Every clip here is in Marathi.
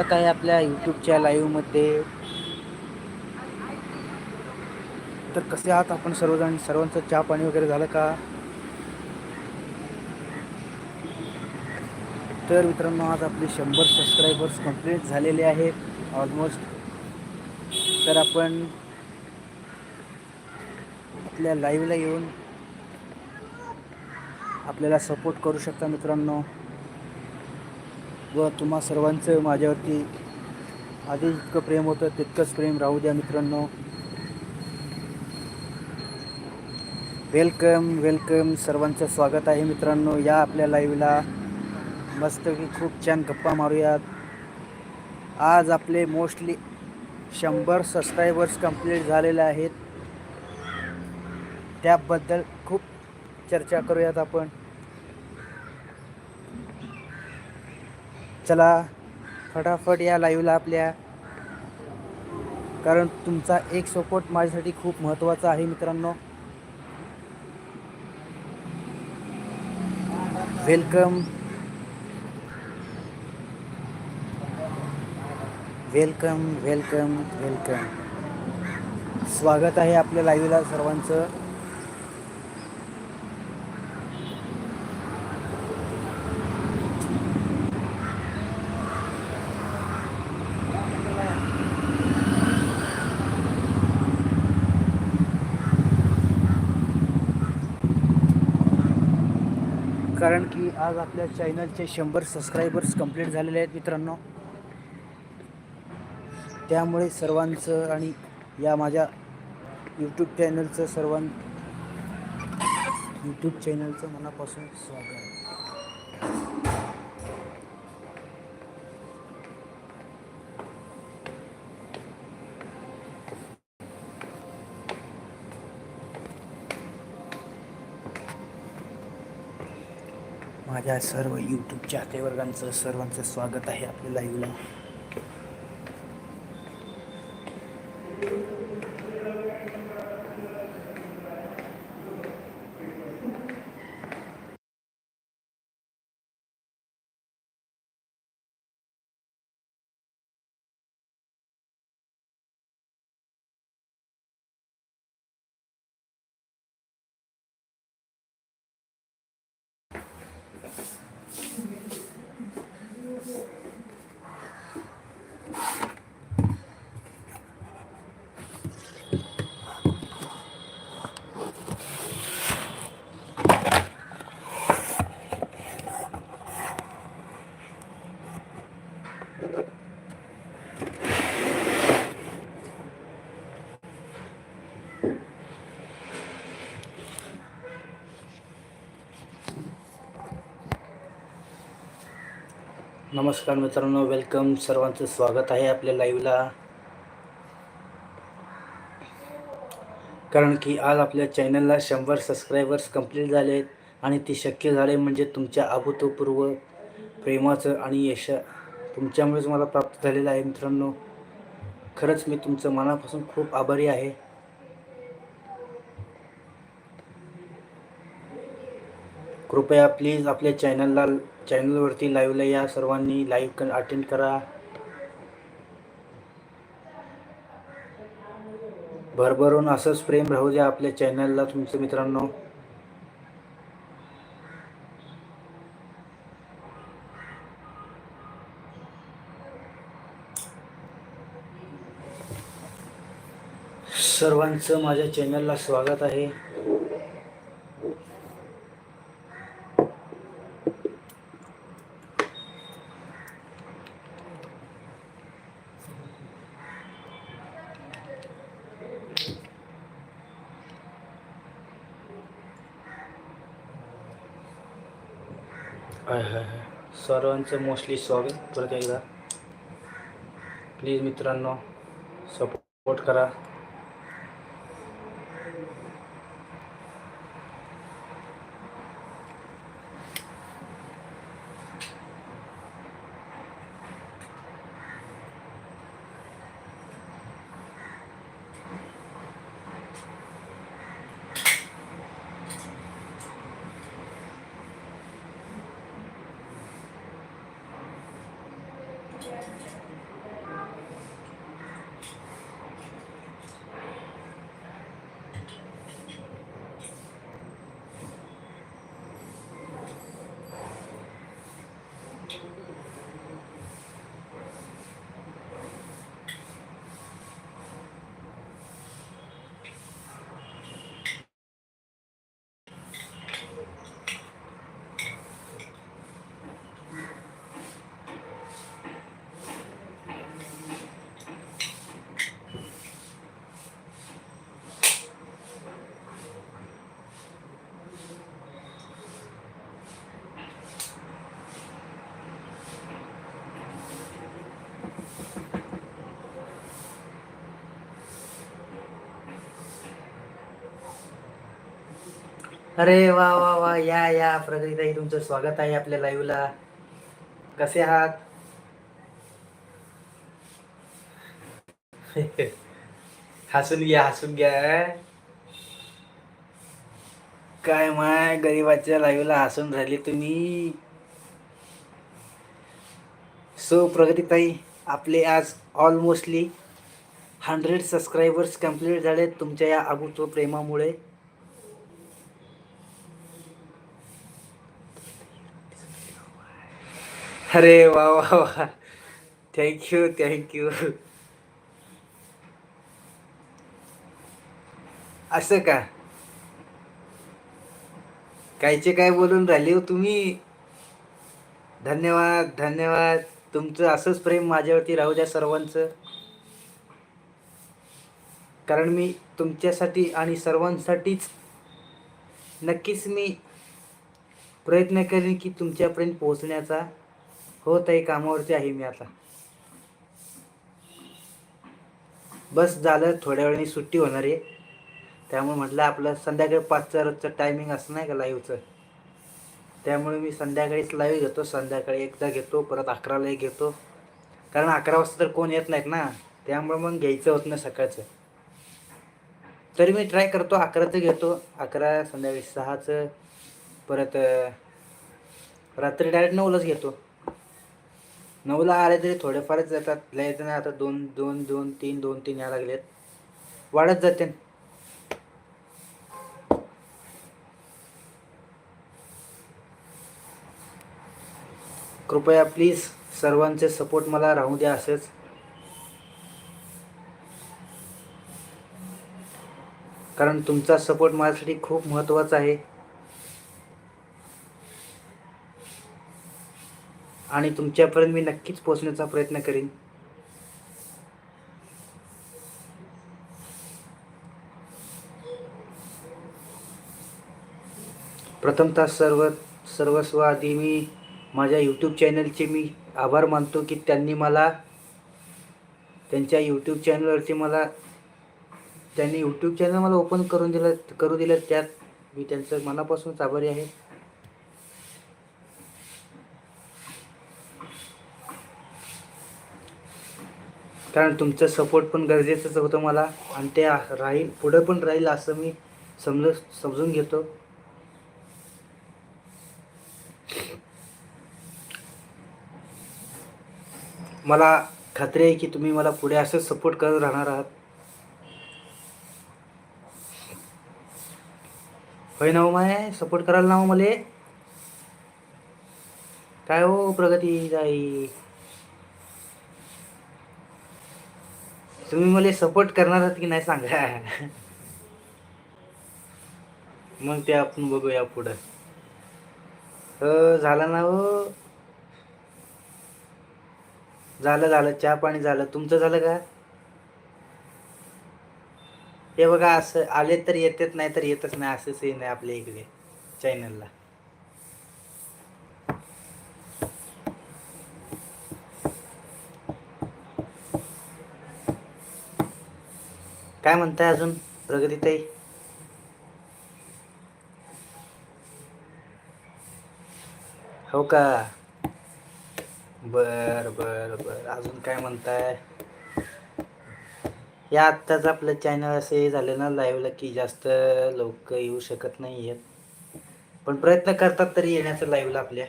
स्वागत आपल्या यूट्यूबच्या लाईव्हमध्ये तर कसे आहात आपण सर्वजण? सर्वांचं चहा पाणी वगैरे झालं का? तर मित्रांनो आज आपले शंभर सबस्क्रायबर्स कंप्लीट झालेले आहेत ऑलमोस्ट तर आपण आपल्या लाईव्हला येऊन आपल्याला सपोर्ट करू शकता मित्रांनो. व तुम्हा सर्वांचं माझ्यावरती आधी जितकं प्रेम होतं तितकंच प्रेम राहू द्या मित्रांनो. वेलकम वेलकम सर्वांचं स्वागत आहे मित्रांनो या आपल्या लाईव्हला मस्तपैकी खूप छान गप्पा मारूयात. आज आपले मोस्टली शंभर सबस्क्रायबर्स कंप्लीट झालेले आहेत. त्याबद्दल खूप चर्चा करूयात आपण. चला फटाफट या लाईव्हला आपल्या. कारण तुमचा एक सपोर्ट माझ्यासाठी खूप महत्त्वाचा आहे मित्रांनो. वेलकम वेलकम वेलकम वेलकम स्वागत आहे आपल्या लाईव्हला सर्वांचं. कारण की आज आपल्या चॅनलचे शंभर सबस्क्रायबर्स कंप्लीट झालेले आहेत मित्रांनो. त्यामुळे सर्वांचं आणि या माझ्या यूट्यूब चॅनलचं सर्वां यूट्यूब चॅनलचं मनापासून स्वागत माझ्या सर्व यूट्यूब चाहते वर्गांचं सर्वांचं स्वागत आहे आपल्या लाईव्हला नमस्कार मित्रांनो वेलकम सर्वांचं स्वागत आहे आपल्या लाईव्हला कारण की आज आपल्या चॅनलला शंभर सबस्क्रायबर्स कंप्लीट झाले आहेत आणि ते शक्य झाले म्हणजे तुमच्या अभूतपूर्व प्रेमाचं आणि यश तुमच्यामुळेच मला प्राप्त झालेलं आहे मित्रांनो. खरंच मी तुमचं मनापासून खूप आभारी आहे. कृपया प्लीज आपल्या चॅनलला चॅनलवरती लाईव्हला या सर्वांनी लाईव्ह अटेंड करा. भरभरून असंच प्रेम राहू द्या आपल्या चॅनलला तुमच्या मित्रांनो. सर्वांचं माझ्या चॅनलला स्वागत आहे. हाय हाय हाय. सर्वांचं मोस्टली स्वागत परत एकदा. प्लीज मित्रांनो सपोर्ट करा. अरे वा वा वा. या या. प्रगतीताई तुमचं स्वागत आहे आपल्या लाईव्हला कसे आहात? हसून घ्या हसून घ्या. काय माय गरीबाच्या लाईव्हला हसून राहिले तुम्ही. सो प्रगतीताई आपले आज ऑलमोस्टली हंड्रेड सबस्क्रायबर्स कंप्लीट झाले तुमच्या या अभूतपूर्व प्रेमामुळे. अरे वा वा वा. थँक्यू थँक्यू असं का? कायचे काय बोलून राहिले हो तुम्ही? धन्यवाद धन्यवाद. तुमचं असंच प्रेम माझ्यावरती राहू द्या सर्वांचं. कारण मी तुमच्यासाठी आणि सर्वांसाठीच नक्कीच मी प्रयत्न करेन की तुमच्यापर्यंत पोहोचण्याचा. हो ताई कामावरती आहे मी आता. बस झालं थोड्या वेळाने सुट्टी होणार आहे. त्यामुळे म्हटलं आपलं संध्याकाळी पाचचं रोजचं टायमिंग असं नाही का लाईव्हचं त्यामुळे मी संध्याकाळीच लाईव्ह घेतो संध्याकाळी एकदा घेतो परत अकरालाही घेतो. कारण अकरा वाजता तर कोण येत नाहीत ना? त्यामुळे मग घ्यायचं होत नाही सकाळचं. तरी मी ट्राय करतो अकराचं घेतो. अकरा संध्याकाळी सहाचं परत रात्री डायरेक्ट नऊलाच घेतो. नऊला आले तरी थोडेफारच येतात लय जण नाही आता दोन दोन दोन तीन दोन तीन या लागलेत. वाढत जाते. कृपया प्लीज सर्वांचे सपोर्ट मला राहू द्या असेच. कारण तुमचा सपोर्ट माझ्यासाठी खूप महत्त्वाचा आहे. आणि तुमच्यापर्यंत मी नक्कीच पोचण्याचा प्रयत्न करीन. प्रथमतः सर्व सर्वस्व आधी मी माझ्या यूट्यूब चॅनलचे मी आभार मानतो की त्यांनी मला त्यांच्या यूट्यूब चॅनलवरती मला त्यांनी यूट्यूब चॅनल मला ओपन करून दिलं करू दिलं. त्यात मी त्यांचं मनापासूनच आभारी आहे. कारण तुमचा सपोर्ट पण गरजेचंच होतं मला. आणि ते राहील पुढं पण राहील असं मी समज समजून घेतो. मला खात्री आहे की तुम्ही मला पुढे असंच सपोर्ट करत राहणार आहात. होय ना हो माय? सपोर्ट करायला ना हो काय हो प्रगती जाई तुम्ही मला सपोर्ट करणार आहात की नाही सांगा. मग ते आपण बघूया पुढं. हो झालं ना हो? झालं झालं. चहा पाणी झालं. तुमचं झालं का? हे बघा असं आले तर येतात नाही तर येतच नाही. असंच हे नाही आपल्या इकडे चॅनलला काय म्हणताय अजून प्रगतीताई? हो का? बर बर बर. अजून काय म्हणताय? या आत्ताच आपलं चॅनल असे झाले ना लाईव्हला की जास्त लोक येऊ शकत नाही आहेत पण प्रयत्न करतात तरी येण्याचं लाईव्हला आपल्या.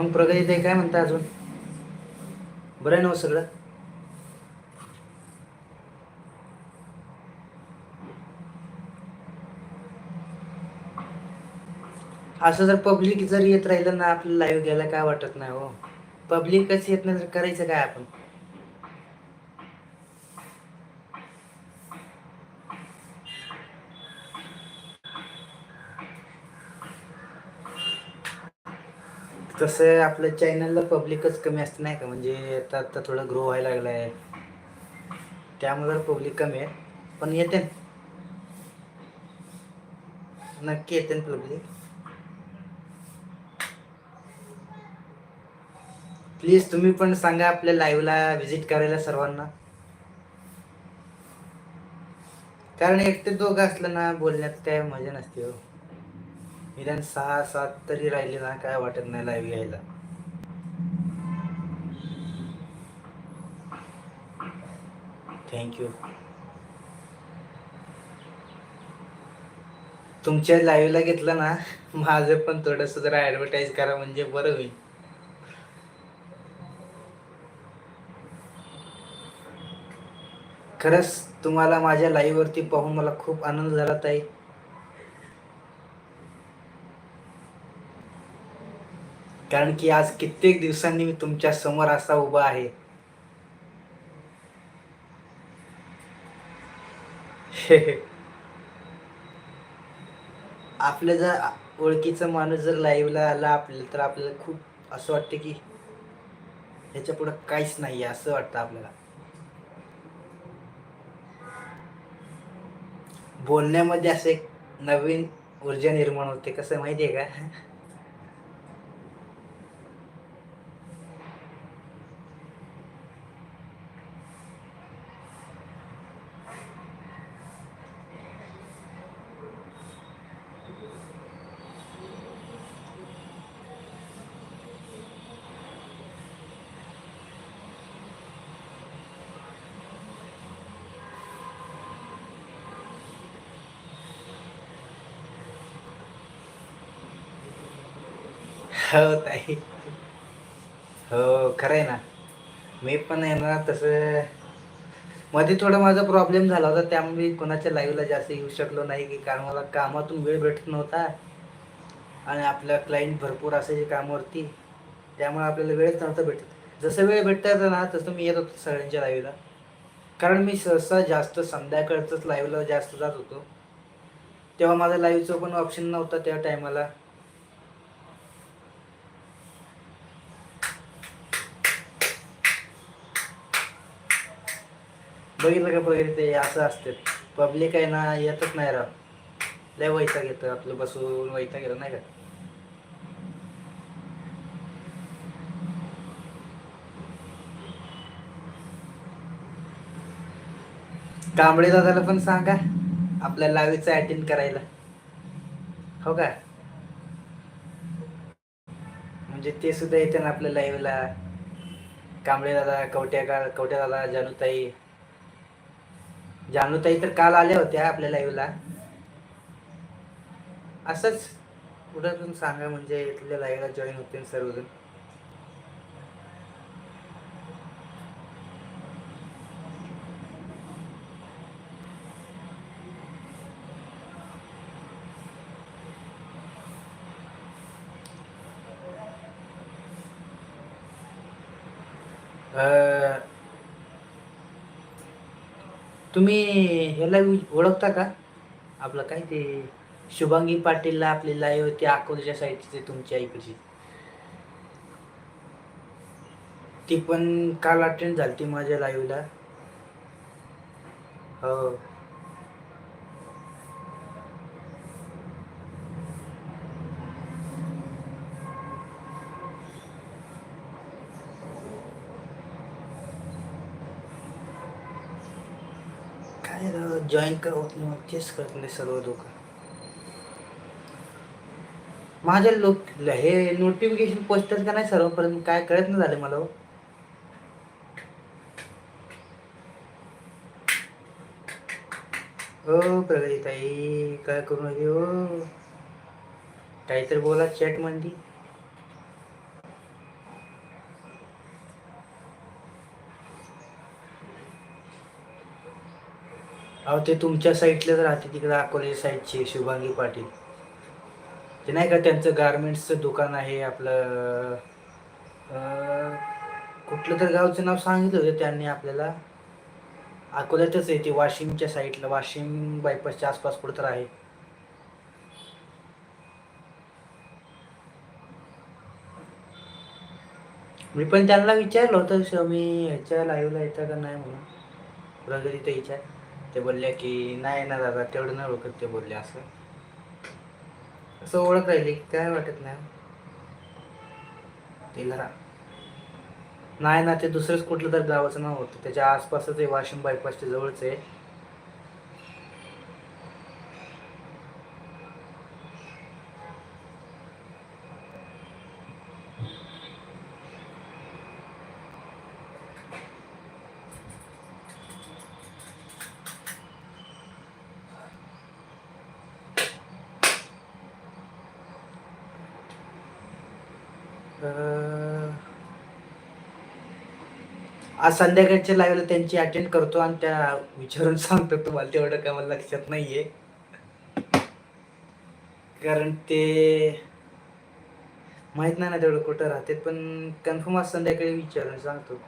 मग प्रगती ते काय म्हणता अजून? बरं आहे ना हो सगळं? असं जर पब्लिक जर येत राहिलं ना आपलं लाईव्ह घ्यायला काय वाटत नाही हो. पब्लिकच येत नाही तर करायचं काय आपण? तसं आपल्या चॅनलला पब्लिकच कमी असते नाही का? म्हणजे आता आता थोडं ग्रो व्हायला लागलं आहे त्यामुळे पब्लिक कमी आहे. पण येते ना. नक्की येते ना पब्लिक प्लीज तुम्ही पण सांगा आपल्या लाईव्हला व्हिजिट करायला सर्वांना. कारण एकटे दोघं असलं ना बोलण्यात काय मजा नसते हो. निदान सहा सात तरी राहिले ना काय वाटत नाही लाईव्ह घ्यायला. थँक्यू तुमच्या लाईव्हला घेतलं ना माझं पण थोडस जरा ऍडव्हर्टाईज करा म्हणजे बरं होईल. खरंच तुम्हाला माझ्या लाईव्ह वरती पाहून मला खूप आनंद झाला ताई. कारण की आज कित्येक दिवसांनी मी तुमच्यासमोर असा उभा आहे. आपलं जर ओळखीचा माणूस जर लाईव्हला आला आपल्याला तर आपल्याला खूप असं वाटतं की ह्याच्या पुढं काहीच नाही आहे असं वाटतं आपल्याला. बोलण्यामध्ये असं एक नवीन ऊर्जा निर्माण होते कसं माहिती आहे का? हो ताई हो खरं आहे ना. मी पण आहे ना तसं मध्ये थोडा माझा प्रॉब्लेम झाला होता त्यामुळे मी कोणाच्या लाईव्हला जास्त येऊ शकलो नाही की कारण मला कामातून वेळ भेटत नव्हता. आणि आपला क्लायंट भरपूर असायचे कामावरती त्यामुळे आपल्याला वेळच नव्हता भेटत. जसं वेळ भेटता ना तसं मी येत होतो सगळ्यांच्या लाईव्हला कारण मी सहसा जास्त संध्याकाळचंच लाईव्हला जास्त जात होतो. तेव्हा माझा लाईव्हचं पण ऑप्शन नव्हता त्या टायमाला बघितलं का वगैरे ते असं असते. पब्लिक आहे ना येतच नाही राव. लय वैताग घेतं आपलं बसून वैताग गेलं नाही का? कांबळे दादाला पण सांगा आपल्या लावीचं अटेंड करायला. हो का? म्हणजे ते सुद्धा येते ना आपल्या लाईव्हला कांबळे दादा कवट्या का कवट्या दादा जानूताई. जानूताई तर काल आल्या होत्या आपल्या लाईव्हला असंच कुठं पण सांगा म्हणजे इथल्या लाईव्हला जॉईन होते सर्वजण. Uh, तुम्ही ह्याला ओळखता का? आपलं काय ते शुभांगी पाटीलला आपली लाईव्ह होती अकोल्याच्या साईडची ते तुमच्या इकडची ती पण काल अटेंड झाली ती माझ्या लाईव्हला हो. काय जॉईन का होत नाही तेच कळत नाही सर्व लोक. माझ्या लोक हे नोटिफिकेशन पोचतात का नाही सर्वपर्यंत काय कळत नाही झालं मला हो. हो प्रगती ताई काय करू नये हो. काहीतरी बोला चॅटमध्ये अहो ते तुमच्या साईडलाच राहते तिकडे अकोले साईडची शुभांगी पाटील. ते नाही का त्यांचं गारमेंट्सचं दुकान आहे आपलं कुठलं तर गावचं नाव सांगितलं होतं त्यांनी आपल्याला. अकोल्यातच आहे ते वाशिमच्या साईडला वाशिम बायपासच्या आसपास कुठं तर आहे. मी पण त्यांना विचारलं होतं मी ह्याच्या लाईव्हला येतं का नाही म्हणून? प्रगती विचार ते बोलल्या की नाही ना दादा तेवढं नाही ओळखत ते बोलले असं. असं ओळख राहिली काय वाटत नाही. ते जरा नाही ना ते दुसरंच कुठलं तर गावाचं नाव होतं. त्याच्या आसपासच आहे वाशिम बायपासच्या जवळच आहे. आज संध्याकाळच्या लाईव्हला त्यांची अटेंड करतो आणि त्या विचारून सांगतो तुम्हाला तेवढं काय मला लक्षात नाहीये. कारण ते माहीत नाही ना तेवढं कुठं राहते पण कन्फर्म आज संध्याकाळी विचारून सांगतो.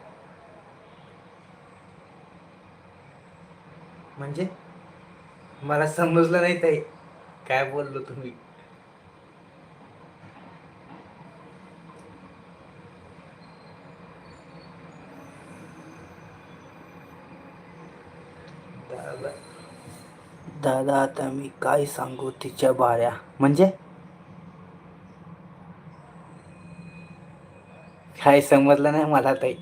म्हणजे? मला समजलं नाही ताई. काय बोललो तुम्ही? दादा आता मी काय सांगू तिच्या बाऱ्या? म्हणजे? काय समजलं नाही मला ताई?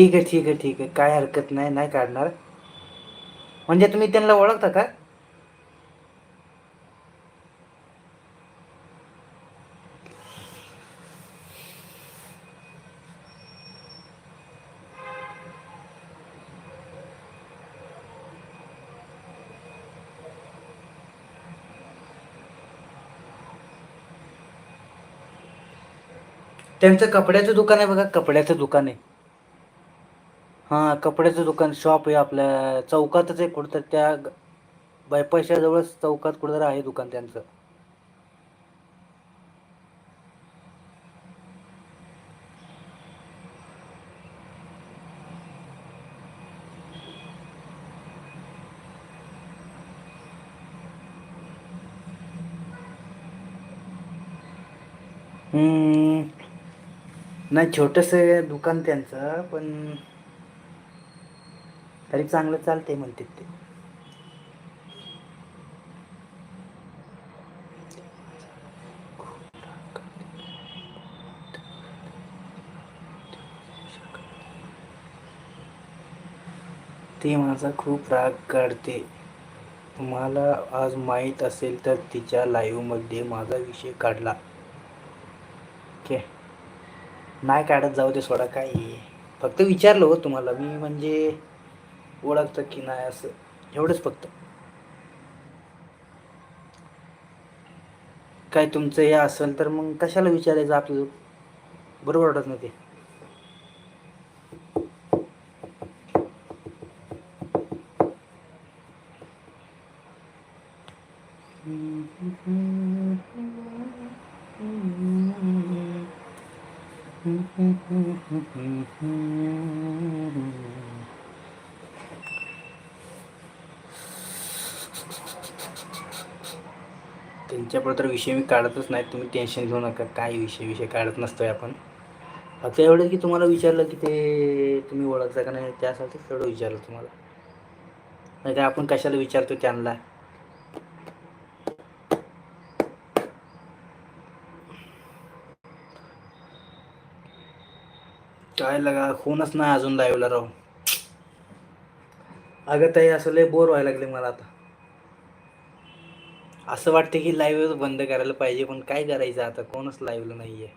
ठीक आहे ठीक आहे ठीक आहे. काय हरकत नाही नाही काढणार. म्हणजे तुम्ही त्यांना ओळखता का? त्यांचं कपड्याचं दुकान आहे बघा कपड्याचं दुकान आहे. हां कपड्याचं दुकान शॉप आहे आपल्या. चौकातच आहे कुठं त्या बायपासच्या जवळच चौकात कुठं आहे दुकान त्यांचं. हम्म, नाही छोटंसं दुकान त्यांचं पण तरी चांगलं चालते म्हणते ते. ती माझा खूप राग काढते. तुम्हाला आज माहीत असेल तर तिच्या लाईव्हमध्ये माझा विषय काढला. ओके. नाही काढत जाऊ दे सोडा काय फक्त विचारलं हो तुम्हाला. मी म्हणजे ओळखतं की नाही असं एवढंच फक्त. काय तुमचं हे असेल तर मग कशाला विचारायचं आपलं बरोबर वाटत नाही ते. त्यांच्याबरोबर तर विषय मी काढतच नाही. तुम्ही टेन्शन घेऊ नका. काय विषय विषय काढत नसतोय आपण. फक्त एवढं की तुम्हाला विचारलं की ते तुम्ही ओळखता का नाही त्यासाठी तेवढं विचारलं तुम्हाला. नाही तर आपण कशाला विचारतो त्यांना? काय लगा फोनच नाही अजून लाईव्हला राहू. अगं ताई असं लय बोर व्हायला लागले मला आता. असं वाटतं की लाईव्ह बंद करायला पाहिजे पण काय करायचं आता? कोणच लाईव्हला नाही आहे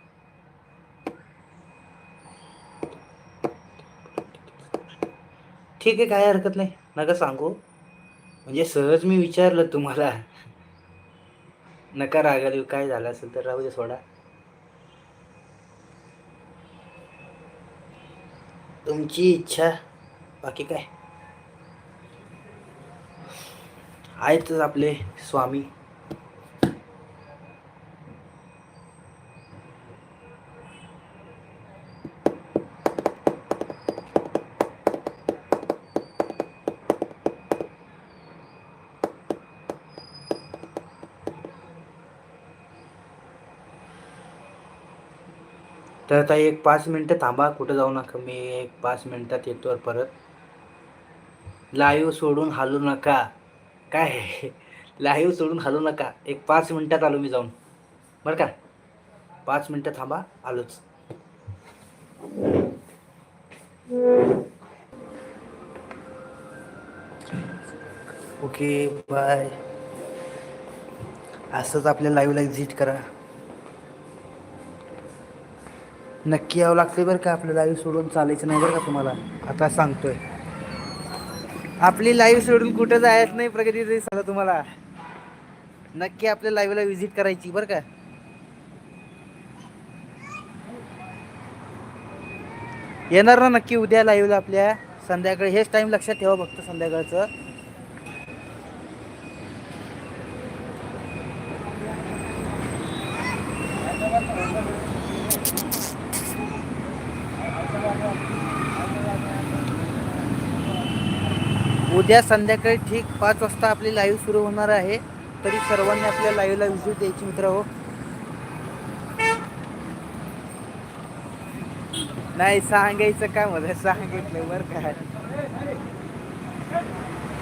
ठीक आहे काय हरकत नाही. नका सांगू. म्हणजे सहज मी विचारलं तुम्हाला. नका रागाला काय झालं असेल तर राहू दे सोडा. तुमची इच्छा. बाकी काय? आहेतच आपले स्वामी. तर आता एक पाच मिनटं थांबा कुठं जाऊ नका. मी एक पाच मिनटात येतो परत. लाईव्ह सोडून हालू नका. काय? लाईव्ह सोडून हालू नका. एक पाच मिनटात आलो मी जाऊन. बरं का? पाच मिनटं थांबा आलोच. Okay bye. असंच आपल्या लाईव्हला एक्झिट करा. नक्की यावं लागते बरं का आपलं लाईव्ह सोडून चालायचं नाही बरं का तुम्हाला? आता सांगतोय. आपली लाईव्ह सोडून कुठं जायच नाही प्रगती सांगा तुम्हाला. नक्की आपल्या लाईव्हला व्हिजिट करायची बरं का? येणार ना नक्की उद्या लाईव्हला आपल्या. संध्याकाळी हेच टाईम लक्षात ठेवा फक्त संध्याकाळचं. उद्या संध्याकाळी ठीक पाच वाजता आपली लाईव्ह सुरू होणार आहे. तरी सर्वांनी आपल्या लाईव्हला व्हिजिट द्यायची मित्र हो. नाही सांगायचं काय मध्ये सांगितलं बरं काय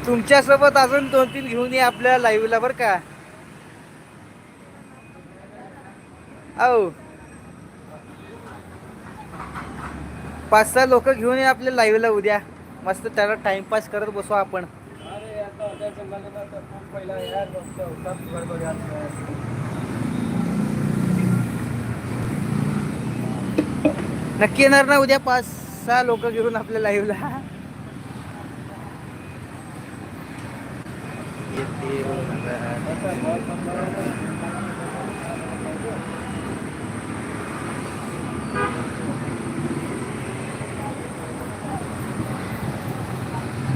तुमच्यासोबत अजून दोन तीन घेऊन ये आपल्या लाईव्हला बरं का? औ. पाच सहा लोक घेऊन ये आपल्या लाईव्हला उद्या. मस्त त्याला टाइमपास करत बसू आपण. नक्की येणार ना उद्या पाच सहा लोक घेऊन आपल्या लाईव्हला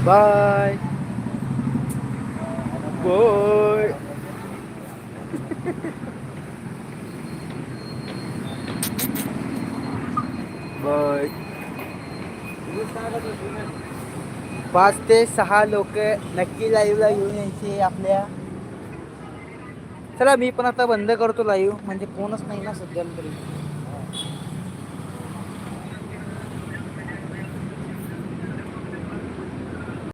बाय Boy. बाय पाच ते सहा लोक नक्की लाईव्हला येऊन यायचे आपल्या. चला मी पण आता बंद करतो लाईव्ह म्हणजे कोणच नाही ना सध्या तरी.